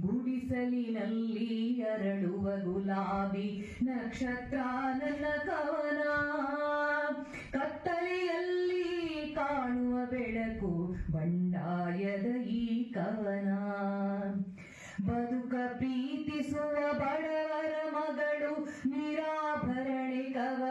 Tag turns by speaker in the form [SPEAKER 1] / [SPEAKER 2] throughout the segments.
[SPEAKER 1] ಗುಡಿಸಲಿನಲ್ಲಿ ಅರಳುವ ಗುಲಾಬಿ ನಕ್ಷತ್ರ ನನ್ನ ಕವನ. ಕತ್ತಲೆಯಲ್ಲಿ ಕಾಣುವ ಬೆಳಕು ಬಂಡಾಯದ ಈ ಕವನ. ಬದುಕ ಪ್ರೀತಿಸುವ ಬಡವರ ಮಗಳು ನಿರಾಭರಣೆ ಕವನ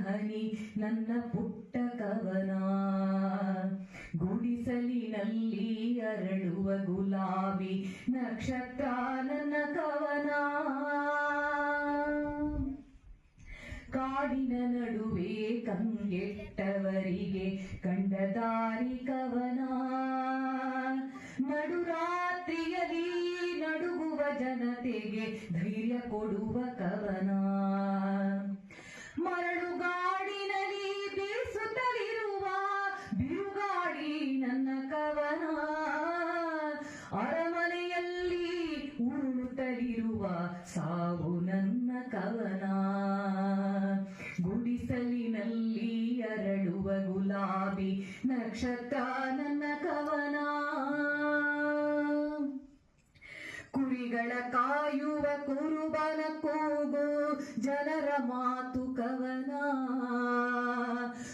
[SPEAKER 1] ಹನಿ ನನ್ನ ಪುಟ್ಟ ಕವನ ಗುಡಿಸಲಿನಲ್ಲಿ ಅರಳುವ ಗುಲಾಬಿ ನಕ್ಷತ್ರ ನನ್ನ ಕವನ. ಕಾಡಿನ ನಡುವೆ ಕಂಗೆಟ್ಟವರಿಗೆ ಕಂಡ ದಾರಿ ಕವನ. ನಡುರಾತ್ರಿಯಲ್ಲಿ ನಡುಗುವ ಜನತೆಗೆ ಧೈರ್ಯ ಕೊಡುವ ಕವನ. ಮರಳುಗಾಡಿನಲ್ಲಿ ಬೀಸುತ್ತಲಿರುವ ಬಿರುಗಾಡಿ ನನ್ನ ಕವನ. ಅರಮನೆಯಲ್ಲಿ ಉರುಳುತ್ತಲಿರುವ ಸಾವು ನನ್ನ ಕವನ. ಗುಡಿಸಲಿನಲ್ಲಿ ಅರಳುವ ಗುಲಾಬಿ ನಕ್ಷತ್ರ ನನ್ನ ಕವನ. ಕುರಿಗಳ ಕಾಯುವ ಕೂಗು ಜನರ ಮಾತು ಕವನ.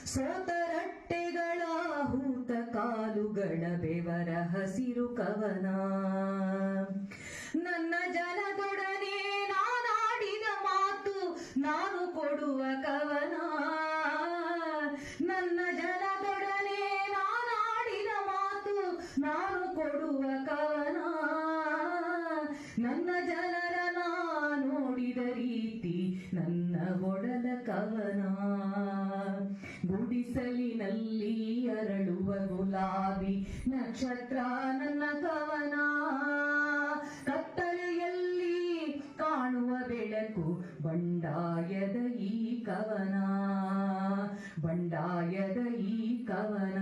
[SPEAKER 1] ಸೋತರಟ್ಟೆಗಳ ಹೂತ ಕಾಲುಗಳ ಬೆವರ ಹಸಿರು ಕವನ. ನನ್ನ ಜನದೊಡನೆ ನಾನಾಡಿದ ಮಾತು ನಾನು ಕೊಡುವ ಕವನ. ನನ್ನ ಜನದೊಡನೆ ನಾನಾಡಿದ ಮಾತು ನಾನು ಕೊಡುವ ಕವನ. ನನ್ನ ಒಡಲ ಕವನ. ಗುಡಿಸಲಿನಲ್ಲಿ ಅರಳುವ ಗುಲಾಬಿ ನಕ್ಷತ್ರ ನನ್ನ ಕವನ. ಕತ್ತಲೆಯಲ್ಲಿ ಕಾಣುವ ಬೆಳಕು ಬಂಡಾಯದ ಈ ಕವನ. ಬಂಡಾಯದ ಈ ಕವನ.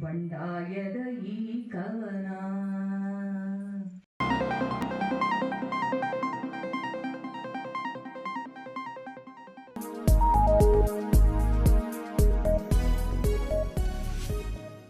[SPEAKER 1] ಬಂಡಾಯದ ಈ ಕವನ.